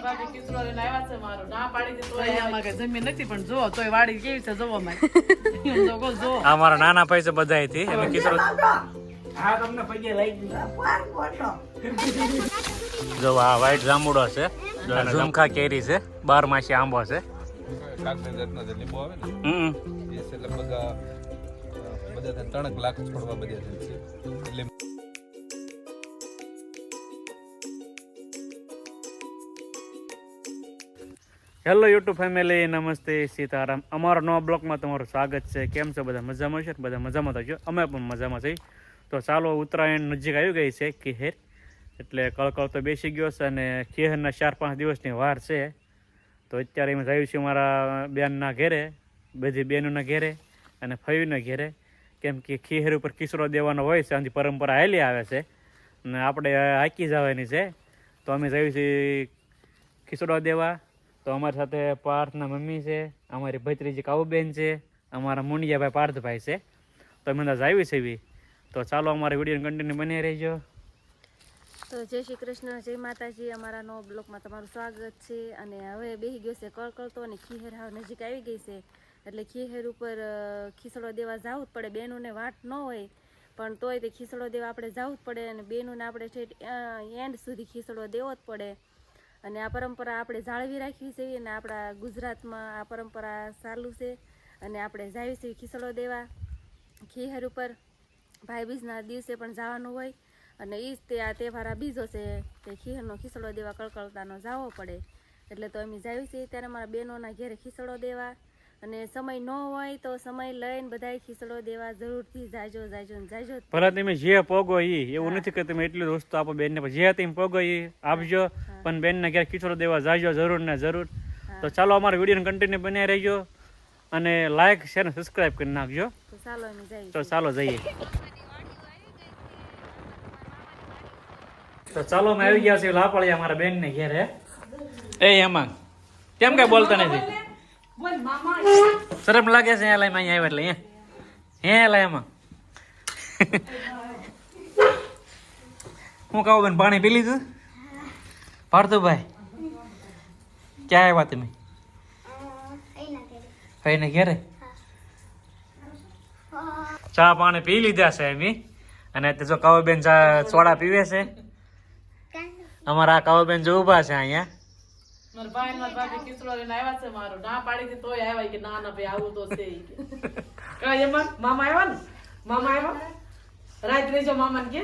મારા ભાભી કિસરો લઈને આવ્યા છે મારો. ના પાડી દીધું તોય આમાં કઈ જમીન નથી પણ જો તોય વાડી કેવી છે જોવો માં જો કહો આ મારા નાના પૈસા બધા થી. અમે કિશોર હા તમને પગે લાગી જો આ વ્હાઈટ જાંબુડો છે. ઝુમખા કેરી છે. બાર માસી આંબો છે. હમ એ છે બધા ત્રણ લાખ છોડવા બધા છે હેલો યુટ્યુબ ફેમિલી નમસ્તે સીતારામ અમારા નવા બ્લોગમાં તમારું સ્વાગત છે. કેમ છો? બધા મજામાં છે? બધા મજામાં થશો અમે પણ મજામાં છીએ. તો ચાલો, ઉત્તરાયણ નજીક આવી ગઈ છે, કેહેર. એટલે કળકળ તો બેસી ગયો છે અને ખીહેરના ચાર પાંચ દિવસની વાર છે. તો અત્યારે અમે જયું છીએ મારા બેનના ઘેરે, બધી બહેનોના ઘેરે અને ફયુના ઘેરે. કેમ કે ખીહેર ઉપર કિસરો દેવાનો હોય છે આની પરંપરા હેલી આવે છે. અને આપણે હાકી જવાની છે. તો અમે જયું છીએ ખીસડો દેવા. તો અમારી સાથે પાર્થના મમ્મી છે, અમારી ભત્રીજી કાવુબેન છે, અમારા મુંડિયાભાઈ પાર્થભાઈ છે. તો અમે અંદર આવી છે એવી. તો ચાલો અમારા વીડિયો કન્ટિન્યુ બની રહેજો. તો જય શ્રી કૃષ્ણ, જય માતાજી. અમારા નવો બ્લોકમાં તમારું સ્વાગત છે. અને હવે બેસી ગયો છે કળકળતો અને ખીહેર હાવ નજીક આવી ગઈ છે. એટલે ખીહેર ઉપર ખીસડો દેવા જવું જ પડે. બેનોને વાટ ન હોય, પણ તોય તે ખીસડો દેવા આપણે જવું જ પડે. અને બેનોને આપણે ઠેઠ એન્ડ સુધી ખીસડો દેવો જ પડે. અને આ પરંપરા આપણે જાળવી રાખવી છે અને આપણા ગુજરાતમાં આ પરંપરા ચાલુ છે અને આપણે જાવી છે ખીસડો દેવા. ખીહર ઉપર ભાઈબીજના દિવસે પણ જવાનું હોય અને એ જ તે આ તહેવાર બીજો છે તે ખીહરનો ખીસડો દેવા કળકળતાનો જાવો પડે. એટલે તો અમે જાવી છીએ ત્યારે મારા બહેનોના ઘેરે ખીસડો દેવા અને સમય ન હોય તો સમય લઈને બધાય ખીસડો દેવા જરૂરથી જાજો જાજો જાજો. ભલે તમે જે પોગો એ એવું નથી કે તમે એટલી વસ્તુ આપો બેનને જે તમે પોગો એ આપજો પણ બેનના ઘેર ખીચડો દેવા જાજો જરૂર ને જરૂર. તો ચાલો અમારા વીડિયો કન્ટિન્યુ બનાવી રહેજો. અને લાઈક શેર અને સબસ્ક્રાઈબ કરી નાખજો. તો ચાલો અમે જઈએ. તો ચાલો જઈએ. તો ચાલો અમે આવી ગયા છીએ લાપળિયા અમારા બેન ને ઘેરે. એ એમાં કેમ કઈ બોલતા નથી? શરમ લાગે છે અહીંયા લાઈમાં અહીંયા આવ્યા એટલે, હે? લાય એમાં હું કહું, બેન, પાણી પી લીધું? પાર્થુભાઈ, ક્યાં આવ્યા તમે? ભાઈને ઘેરે? ચા પાણી પી લીધા છે એમ અને તે જો કાવાબેન ચા સોડા પીવે છે? અમારા કાવાબેન જો ઊભા છે અહીંયા. મારા ભાઈ ને મારા ભાભી કિસરો લઈને આવ્યા છે મારો. ના પાડી દીધું તોય આવ્યા કે ના ના ભાઈ આવું તો છે કાંઈ એમાં મામા આવ્યા ને? મામા આવ્યા? રાત રહેજો મામા ને કે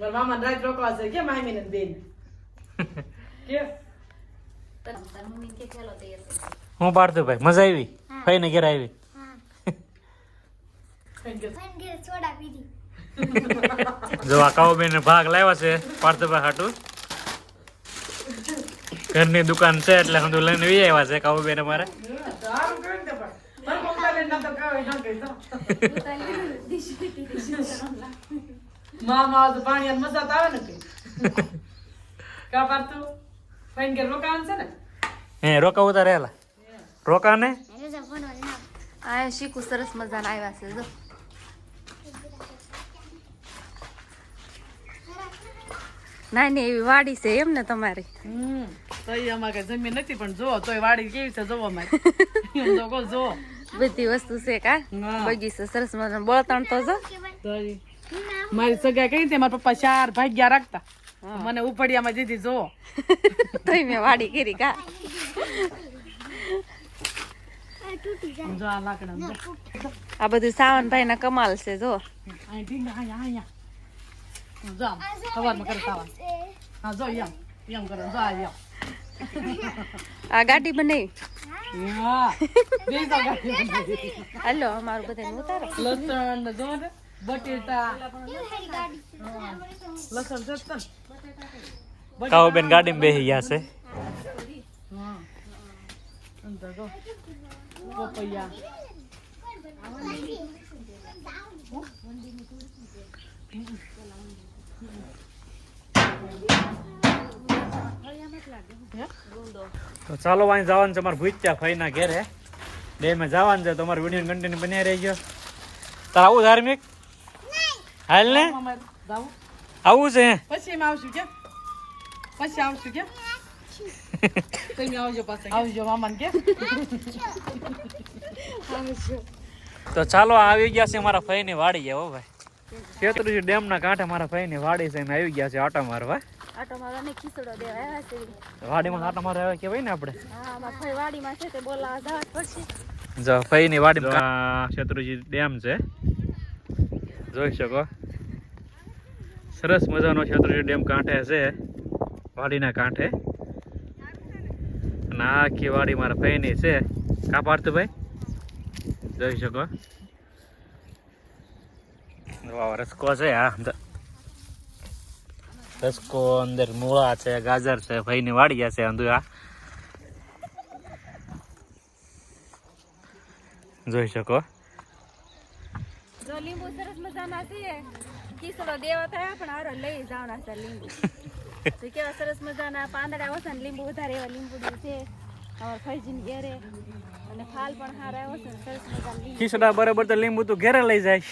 મારા મામા રાત રોકવા છે. કે મામી ને બેન કે? હું પાર્થુભાઈ મજા આવી? ભાઈને ઘેર આવી? જો આ કાઉબેન ભાગ લાવ્યા છે પાર્થભાઈ હાટુ. ઘરની દુકાન છે એટલે હું લઈને વી આવ્યા છે અમારે. પપ્પા બેન ના તો કાંઈ ના કહી દો. મામા તો પાણી મજા આવે ને કા પાડતું ફાઈન કે રોકાવાનું છે ને હે રોકા ઉતા રહેલા રોકા આ શીખું સરસ મજાના આવ્યા છે જો. નાની એવી વાડી છે એમ ને તમારી? હમ. તો અમારે જમીન નથી પણ જો તોય વાડી કેવી છે જોવો મારે કહો જો બધી વસ્તુ છે કા. બગીચો સરસ મજાનો. બળતણ તો જો. મારી સગાઈ કઈ તે મારા પપ્પા ચાર ભાગ્યા રાખતા. મને ઉપડિયામાં દીધી જો તોય મેં વાડી કરી કા? આ બધું સાવન ભાઈ સાવનભાઈ ના કમાલ છે જો સવારમાં કરે સાવન હા જો એમ એમ કરો જો આ એમ આ ગાડી બનાવી હા. બે તો ગાડી. હાલો અમારું બધાને ઉતારો. લસણ બટેટા. લસણ જતા બેન ગાડીમાં બેસી ગયા છે. પપૈયા. તો ચાલો અહીં જવાનું છે અમારે ભૂચ્યા ફઈના ઘેરે. બે માં જવાનું છે તમારે અમારે વીડિયો કન્ટિન્યુ બન્યા ગયો તારે આવું ધાર્મિક? હાલ ને? આવું છે? પછી આવશું કે? પછી આવશું કે? તો ચાલો આવી ગયા છે મારા ભાઈની વાડી હો ભાઈ. શેત્રુજી ડેમના કાંઠે મારા ભાઈની વાડી છે આવી ગયા છે આટા મારવા. આટો મારવાને ખીસડો દેવા આવ્યા છે. વાડીમાં આટા મારવા આવ્યા કહેવાય ને આપણે. હા મારા ભાઈ વાડીમાં છે તે બોલાવા જવા પડશે. જો ભાઈની વાડી શેત્રુજી ડેમ છે. જોઈ શકો. સરસ મજાનો શત્રુજી ડેમ કાંઠે છે. વાડીના કાંઠે. અને આખી વાડી મારા ભાઈની છે. કા પાડતું ભાઈ જોઈ શકો. રસકો છે આ રસકો અંદર મૂળા છે ગાજર છે ભાઈની વાડી છે અંદુ આ. જોઈ શકો? જો લીંબુ સરસ મજાના છે. ખીસડો દેવા થાય પણ હારો લઈ જવાના છે લીંબુ. તો કેવા સરસ મજાના પાંદડા આવશે ને લીંબુ વધારે એવા લીંબુ છે. અમારા ફૈજીની ઘેરે. અને ફાલ પણ હારા ને સરસ મજાના લીંબુ. બરાબર તો લીંબુ તું ઘેરે લઈ જાય.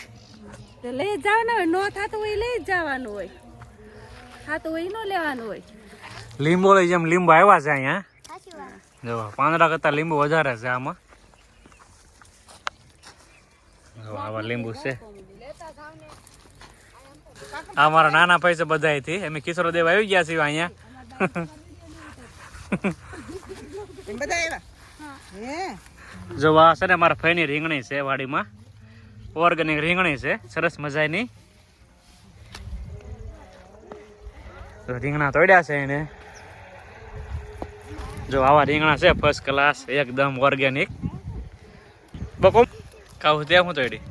તો લઈ જવાના હોય નો થતું હોય લઈ જવાનું હોય. થતું હોય નો લેવાનું હોય. લીંબુ લઈ જેમ લીંબુ આવ્યા છે અહીંયા. જો પાંદડા કરતા લીંબુ વધારે છે આમાં. આવા લીંબુ છે. આ મારા નાના પૈસા બધા બધાયથી. અમે કિશોર દેવ આવી ગયા છીએ અહીંયા. જો આ છે ને મારા ભાઈની રીંગણી છે વાડીમાં. ઓર્ગેનિક રીંગણી છે. સરસ મજાની. તો રીંગણા તોડ્યા છે એને. જો આવા રીંગણા છે ફર્સ્ટ ક્લાસ એકદમ ઓર્ગેનિક બકો કાવું તે હું તોડી?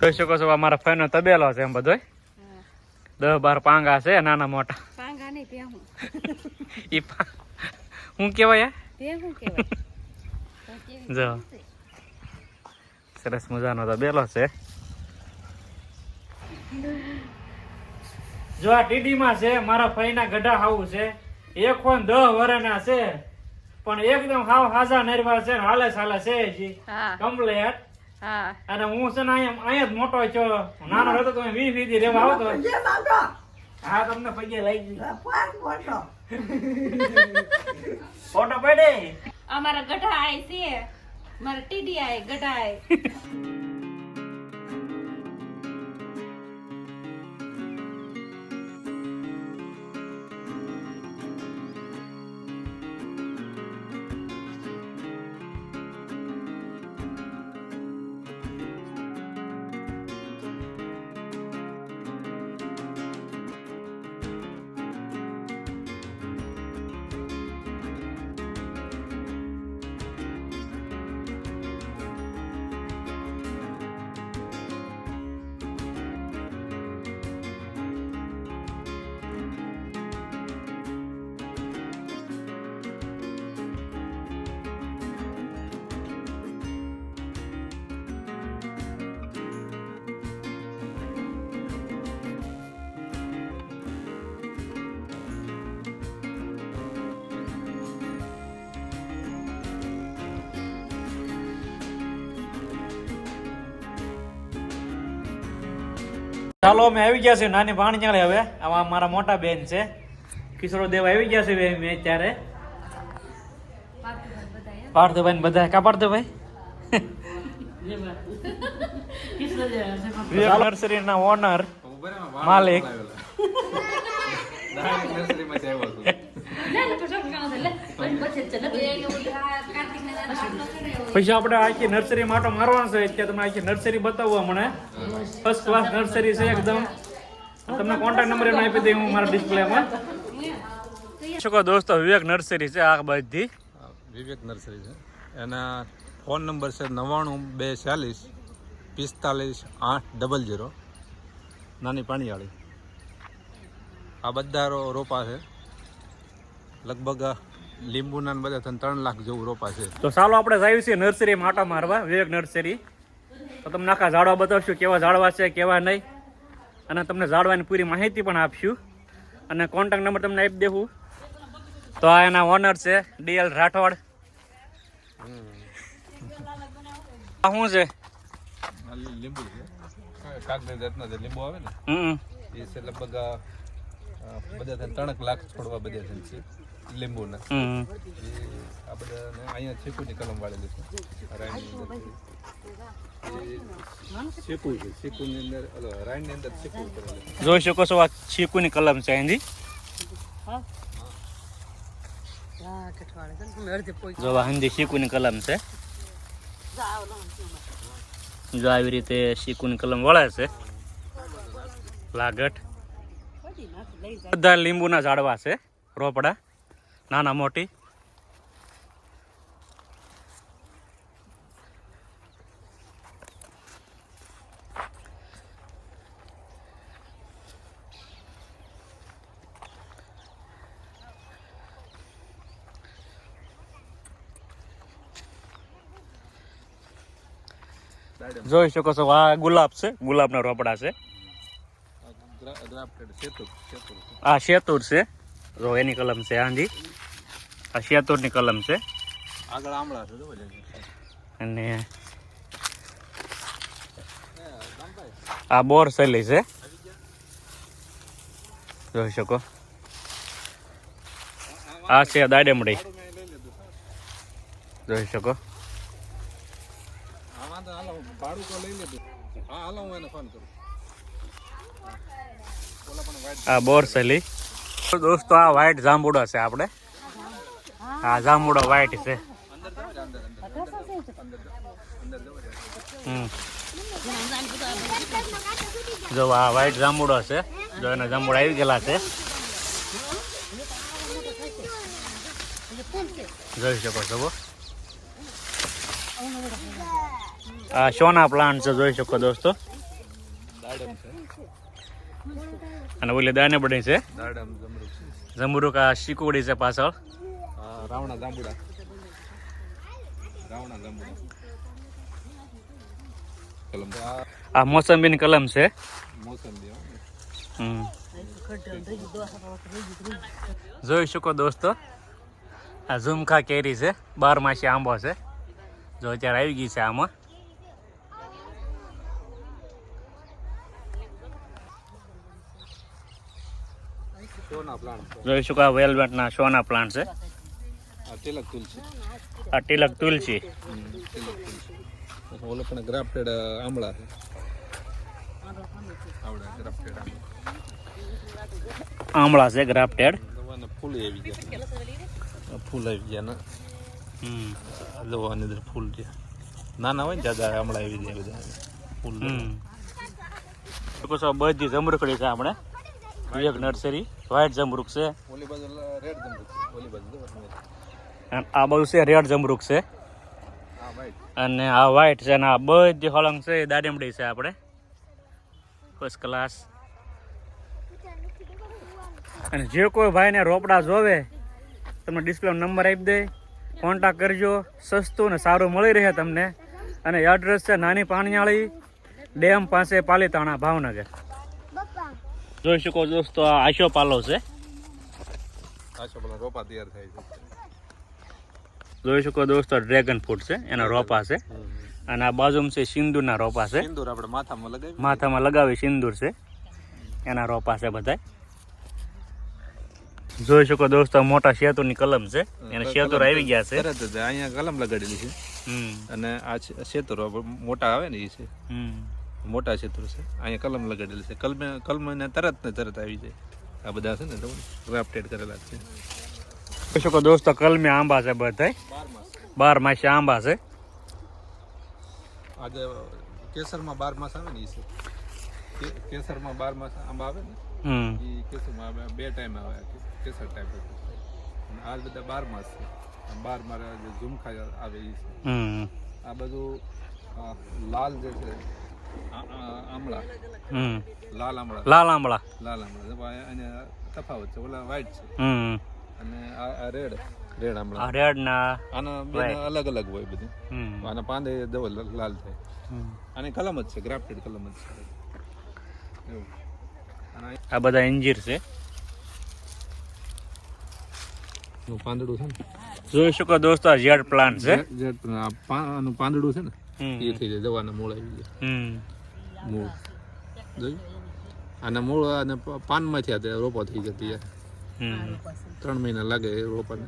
કહી શકો છો આ મારા ફેનો તબેલો છે એમ બધો દસ બાર પાંગા છે નાના મોટા. પાંગા નહીં ત્યાં હું ઈ હું કેવાય ત્યાં જો. સરસ મજાનો તબેલો છે. જો આ ટીડીમાં છે મારા ફઈના ગઢા હાવું છે એક ફોન દહ વરના છે પણ એકદમ હાવ હાજા નરવા છે હાલે સાલે છે જી. કમ્પ્લેટ. અને હું છે ને અહીંયા અહીંયા જ મોટો છો. નાનો હતો તો વી વી રેવા આવતો. હા તમને પગે લઈ ગઈ ફોટો. પડે. અમારા ગઢા આય છે. મારા ટીડી આય ગઢા આય. ચાલો અમે આવી ગયા છે નાની ભાણિયાળે હવે. આમાં મારા મોટા બેન છે. કિશોર દેવ આવી ગયા છે મેં અત્યારે. પાર્થભાઈ ને બધા. કા પાર્થભાઈ? નર્સરી ના ઓનર માલિક. પછી આપણે આખી નર્સરી માટે મારવાનું છે. કે તમે આખી નર્સરી બતાવો મને ફર્સ્ટ ક્લાસ નર્સરી છે એકદમ. તમને કોન્ટેક્ટ નંબર એનો આપી દઈ હું મારા ડિસ્પ્લેમાં શું કહો દોસ્તો વિવેક નર્સરી છે આ બધી? વિવેક નર્સરી છે. એના ફોન નંબર છે નવ્વાણું બે ચાલીસ પિસ્તાલીસ આઠ ડબલ જીરો નાની પાણીવાળી. આ બધા રો- રોપા છે. લગભગ લીંબુના બધા ત્રણ લાખ જેવું રોપા છે. તો ચાલો આપણે જઈએ છીએ નર્સરી માટા મારવા વિવેક નર્સરી. તો તમને આખા ઝાડવા બતાવશું કેવા ઝાડવા છે કેવા નહીં. અને તમને ઝાડવાની પૂરી માહિતી પણ આપશું. અને કોન્ટેક્ટ નંબર તમને આપી દેવું. તો આ એના ઓનર છે ડીએલ રાઠોડ. આ શું છે? લીંબુ છે. કાગડી જાતના જે લીંબુ આવે ને એ છે લગભગ બધા ત્રણ લાખ છોડવા બધા છે. લીંબુના. આપણે અહીંયા ચીકુની કલમ વાળેલી છે. જોઈ શકો છો આ ચીકુની કલમ છે અહીંથી. જો આ હિન્દી શીકુની કલમ છે. જો આવી રીતે શીકુની કલમ વળે છે. લાગટ બધા લીંબુના ઝાડવા છે રોપડા. નાના મોટી. જોઈ શકો છો આ ગુલાબ છે ગુલાબના રોપડા છે. આ શેતુર છે. રો એની કલમ છે આંધી. આ શિયાતુરની કલમ છે. આગળ આમળા છે અને આ બોર શૈલી છે. જોઈ શકો. આ છે દાડેમડી. જોઈ શકો. આ બોર શૈલી દોસ્તો આ વ્હાઈટ જાંબુડા છે આપણે. આ જાંબુડો વાઈટ છે. જો આ વ્હાઈટ જાંબુડો છે. જો એના જાંબુડા આવી ગયેલા છે. જોઈ શકો છો. આ સોના પ્લાન્ટ છે જોઈ શકો દોસ્તો. અને ઓલી દાને બની છે. જમરૂક આ શીકુડી છે પાછળ. રાવણા જાંબુડા રાવણા જાંબુડા કલમ. આ મોસંબીની કલમ છે. મોસંબી હમ. જોઈ શકો દોસ્તો આ ઝુમખા કેરી છે બાર માસી આંબો છે. જો અત્યારે આવી ગઈ છે આમાં. જોઈ શકો આ વેલવેટના શોના પ્લાન્ટ છે. તિલક તુલસી આ તિલક તુલસી ઓલો પણ ગ્રાફ્ટેડ આમળા છે. આમળા. છે ગ્રાફ્ટેડ. ફૂલ આવી ગયા ફૂલ આવી ગયા ને. હમ. આ દવાની અંદર ફૂલ છે નાના હોય ને જ્યાદા આમળા આવી ગયા બધા. ફૂલ હમ. છો બધી જમરૂખડી છે આપણે. એક નર્સરી. વ્હાઈટ જમરૂક છે. ઓલી બાજુ રેડ જમરૂખ છે. ઓલી બાજુ આ બધું છે રેડ જમરૂક છે. અને આ વ્હાઈટ છે અને આ બધી હળંગ છે, એ દાડેમડી છે આપણે. ફર્સ્ટ ક્લાસ અને જે કોઈ ભાઈને રોપડા જોવે, તમને ડિસ્પ્લે નંબર આપી દે. કોન્ટેક કરજો, સસ્તું ને સારું મળી રહે તમને. અને એડ્રેસ છે નાની પાણીયાળી ડેમ પાસે પાલીતાણા, ભાવનગર. જોઈ શકો દોસ્તો, આ આશો પાલો છે. આશો પાલો રોપા તૈયાર થાય છે. જોઈ શકો દોસ્તો ડ્રેગન ફ્રૂટ છે એના રોપા છે. અને આ બાજુમાં છે સિંદૂરના રોપા છે. સિંદૂર આપણે માથામાં લગાવી માથામાં લગાવી સિંદૂર છે. એના રોપા છે બધા જોઈ શકો દોસ્તો મોટા સેતુની કલમ છે. એને શેતુર આવી ગયા છે. તરત જ અહીંયા કલમ લગાડેલી છે. અને આ શેતુર મોટા આવે ને એ છે. મોટા શેતુર છે. અહીંયા કલમ લગાડેલી છે. કલમે કલમને તરત ને તરત આવી જાય. આ બધા છે ને ગ્રાફ્ટેડ કરેલા છે. જોઈ શકો દોસ્તો કલમી આંબા છે બધા બાર માસે આંબા છે. આજે કેસરમાં બાર માસ આવે ને એ છે. કેસરમાં બાર માસ આંબા આવે ને એ કેસરમાં આવે બે ટાઈમ આવે કેસર ટાઈપ અને આ બધા બાર માસ છે. બાર મારા જે ઝુમખા આવે એ છે. આ બધું લાલ જે છે આમળા. હમ. લાલ આમળા. લાલ આમળા. લાલ આમળા. અને તફાવત છે ઓલા વ્હાઈટ છે. હમ. અને આ રેડ. રેડ આમળા. આ રેડ ના આના બે અલગ અલગ હોય બધું. હમ. આના પાંદે દવો લાલ થાય. અને કલમ જ છે ગ્રાફ્ટેડ કલમ જ છે. આ બધા અંજીર છે. પાંદડું છે ને? જોઈ શકો દોસ્તો આ ઝેડ પ્લાન્ટ છે. આનું પાંદડું છે ને? એ થઈ જાય દવાના મૂળ આવી જાય. મૂળ. જોયું? મૂળ અને પાનમાંથી આ રોપો થઈ જતી હમ. ત્રણ મહિના લાગે રોપાને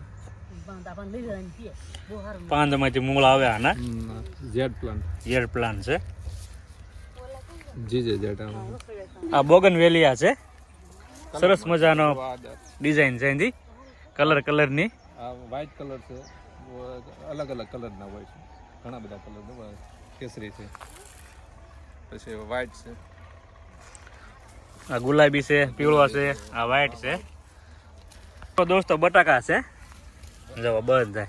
પાંદમાંથી મૂળ આવે આના. Z plant. ઝેડ પ્લાન છે. જી જે ઝેડ આ બોગન વેલિયા છે. સરસ મજાનો ડિઝાઇન છે એની. કલર કલરની. આ વ્હાઇટ કલર છે. અલગ અલગ કલરના હોય છે. ઘણા બધા કલર કેસરી છે. પછી વ્હાઇટ છે. આ ગુલાબી છે પીળો છે આ વ્હાઇટ છે. તો દોસ્તો બટાકા છે જો, બધા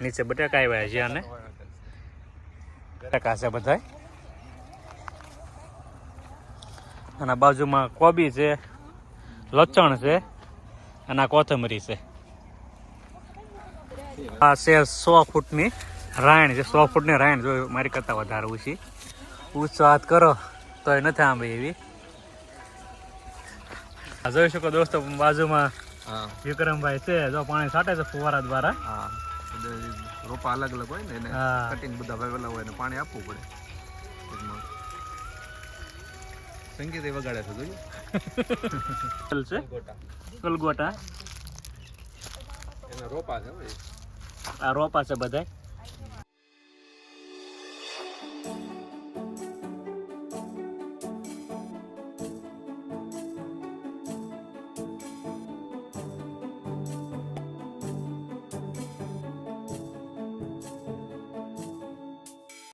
નીચે બટાકા આવ્યા છે આને બટાકા છે બધા અને બાજુમાં કોબી છે, લચણ છે, અને કોથમરી છે. આ છે સો ફૂટની રાયણ છે, સો ફૂટની રાયણ જો મારી કરતાં વધારે ઊંચી. ઊંચો હાથ કરો તો એ નથી આંબી એવી. જોઈ શકો દોસ્તો બાજુમાં વિક્રમભાઈ છે. જો પાણી છાંટે છે ફુવારા દ્વારા. હા. રોપા અલગ અલગ હોય ને એને કટિંગ બધા વાવેલા હોય ને પાણી આપવું પડે. સંગીત એ વગાડે છે જોયું? છે? કલગોટા. એના રોપા છે આ રોપા છે બધાય.